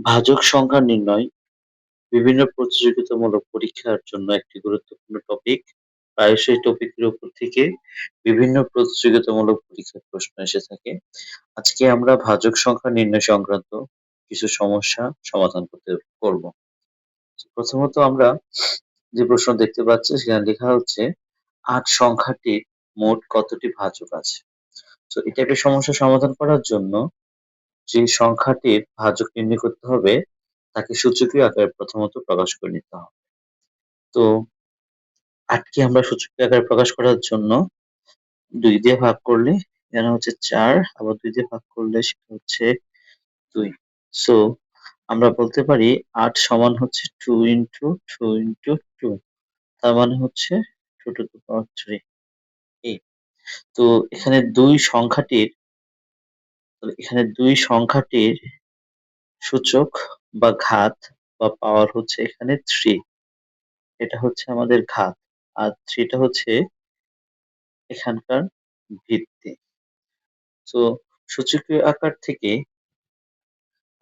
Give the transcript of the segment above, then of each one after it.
ভাজক সংখ্যা নির্ণয় বিভিন্ন প্রতিযোগিতামূলক পরীক্ষার জন্য একটি গুরুত্বপূর্ণ টপিক প্রায়শই টপিকের উপর থেকে বিভিন্ন প্রতিযোগিতামূলক পরীক্ষার প্রশ্ন এসে থাকে। আজকে আমরা ভাজক সংখ্যা নির্ণয় সংক্রান্ত কিছু সমস্যা সমাধান করতে করব। প্রথমত আমরা যে প্রশ্ন দেখতে পাচ্ছি, সেখানে লেখা হচ্ছে, আট সংখ্যাটির মোট কতটি ভাজক আছে? তো এটা একটা সমস্যা সমাধান করার জন্য যে সংখ্যাটির ভাজক নির্ণয় করতে হবে, তাকে সূচকীয় আকারে প্রথমত প্রকাশ করে নিতে হবে। তো, আটকে আমরা সূচকীয় আকারে প্রকাশ করার জন্য দুই দিয়ে ভাগ করলে এখানে হচ্ছে চার, আবার দুই দিয়ে ভাগ করলে সেটা হচ্ছে দুই। সো আমরা বলতে পারি আট সমান হচ্ছে two into two into two তার মানে হচ্ছে two to the power three এই তো, এখানে দুই সংখ্যাটির এখানে দুই সংখ্যাটির সূচক বা ঘাত বা পাওয়ার হচ্ছে এখানে থ্রি এটা হচ্ছে আমাদের ঘাত, আর থ্রিটা হচ্ছে এখানকার ভিত্তি। তো সূচকীয় আকার থেকে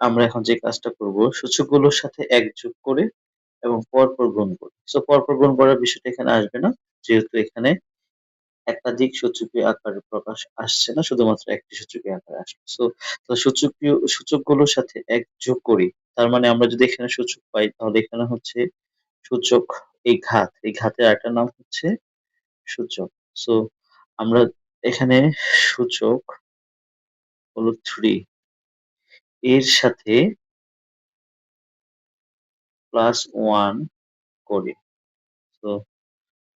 আমরা এখন যে কাজটা করব, সূচকগুলোর সাথে এক যোগ করে এবং পরপর গুণ করি সো পরপর গুণ করার বিষয়টা এখানে আসবে না, যেহেতু এখানে একাধিক সূচকীয় আকারে প্রকাশ আসছে না, শুধুমাত্র একটি সূচকীয় আকারে আসছে। সো সূচকীয়, সূচকগুলোর সাথে এক যোগ করি, তার মানে আমরা যদি এখানে সূচক পাই, তাহলে এখানে হচ্ছে সূচক এই ঘাত, এই ঘাতের একটা নাম হচ্ছে সূচক। সো আমরা এখানে সূচক হলো থ্রি এর সাথে প্লাস ওয়ান করি। তো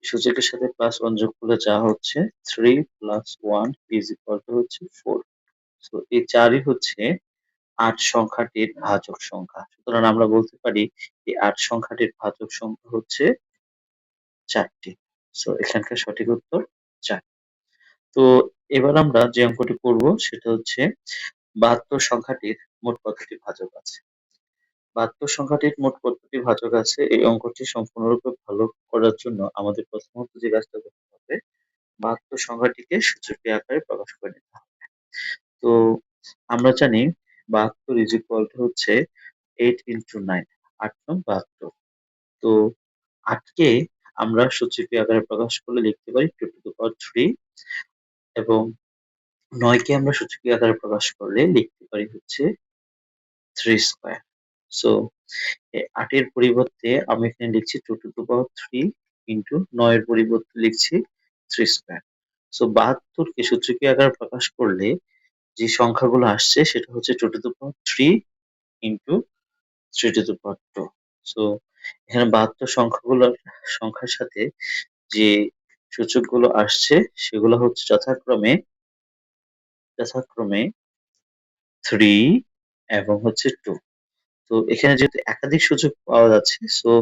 সূচকের সাথে প্লাস ওয়ান যোগ করলে যা হচ্ছে three plus one is equal to হচ্ছে ফোর তো এই চারই হচ্ছে আট সংখ্যাটির ভাজক সংখ্যা। সুতরাং আমরা বলতে পারি এই আট সংখ্যাটির ভাজক সংখ্যা হচ্ছে চারটি। সো এখানকার সঠিক উত্তর চার। তো, এবার আমরা যে অঙ্কটি করব সেটা হচ্ছে বাহাত্তর সংখ্যাটির মোট কতটি ভাজক আছে? বাহাত্তর সংখ্যাটির মোট কতটি ভাজক আছে। এই অঙ্কটি সম্পূর্ণরূপে ভালো করার জন্য আমাদের প্রথমত যে কাজটা করতে হবে, বাহাত্তর সংখ্যাটিকে সূচকীয় আকারে প্রকাশ করে নিতে হবে। তো আমরা জানি বাহাত্তর ইজ ইকুয়াল টু হচ্ছে এইট ইন্টু নাইন আট নং বাহাত্তর। তো আটকে আমরা সূচকীয় আকারে প্রকাশ করলে লিখতে পারি টু টু পাওয়ার থ্রি এবং নয়কে আমরা সূচকীয় আকারে প্রকাশ করলে লিখতে পারি হচ্ছে থ্রি স্কোয়ার সো আটের পরিবর্তে আমি এখানে লিখছি two to the power three into নয়ের পরিবর্তে লিখছি থ্রি স্কোয়ার সো বাহাত্তরকে সূচকীয় আকার প্রকাশ করলে যে সংখ্যাগুলো আসছে সেটা হচ্ছে two to the power three into three to the power two so এখানে বাহাত্তর সংখ্যাগুলোর সংখ্যার সাথে যে সূচকগুলো আসছে সেগুলো হচ্ছে যথাক্রমে যথাক্রমে থ্রি এবং হচ্ছে টু তো এখানে যেহেতু একাধিক সূচক পাওয়া যাচ্ছে সো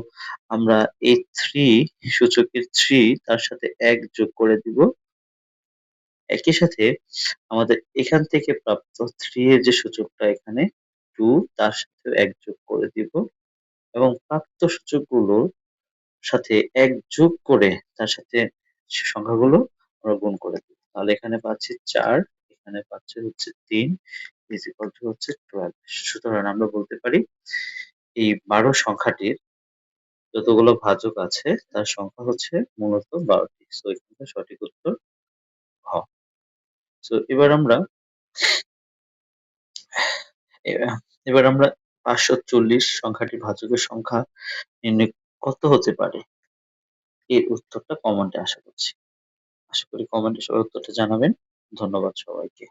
আমরা এই থ্রি সূচকের থ্রি তার সাথে এক যোগ করে দিব। একই সাথে আমাদের এখান থেকে প্রাপ্ত থ্রি এর যে সূচকটা এখানে টু তার সাথে এক যোগ করে দিব এবং প্রাপ্ত সূচকগুলোর সাথে এক যোগ করে তার সাথে সংখ্যাগুলো আমরা গুণ করে দিব। তাহলে এখানে পাচ্ছি চার, এখানে পাচ্ছি হচ্ছে তিন হচ্ছে টুয়েলভ সুতরাং আমরা বলতে পারি এই বারো সংখ্যাটির যতগুলো ভাজক আছে, তার সংখ্যা হচ্ছে মূলত বারোটি। সো এখানে সঠিক উত্তর হ সো এবার আমরা এবার আমরা পাঁচশো চল্লিশ সংখ্যাটি ভাজকের সংখ্যা নির্ণয় কত হতে পারে। এর উত্তরটা কমেন্টে আশা করছি। আশা করি কমেন্টে সবাই উত্তরটা জানাবেন। ধন্যবাদ সবাইকে।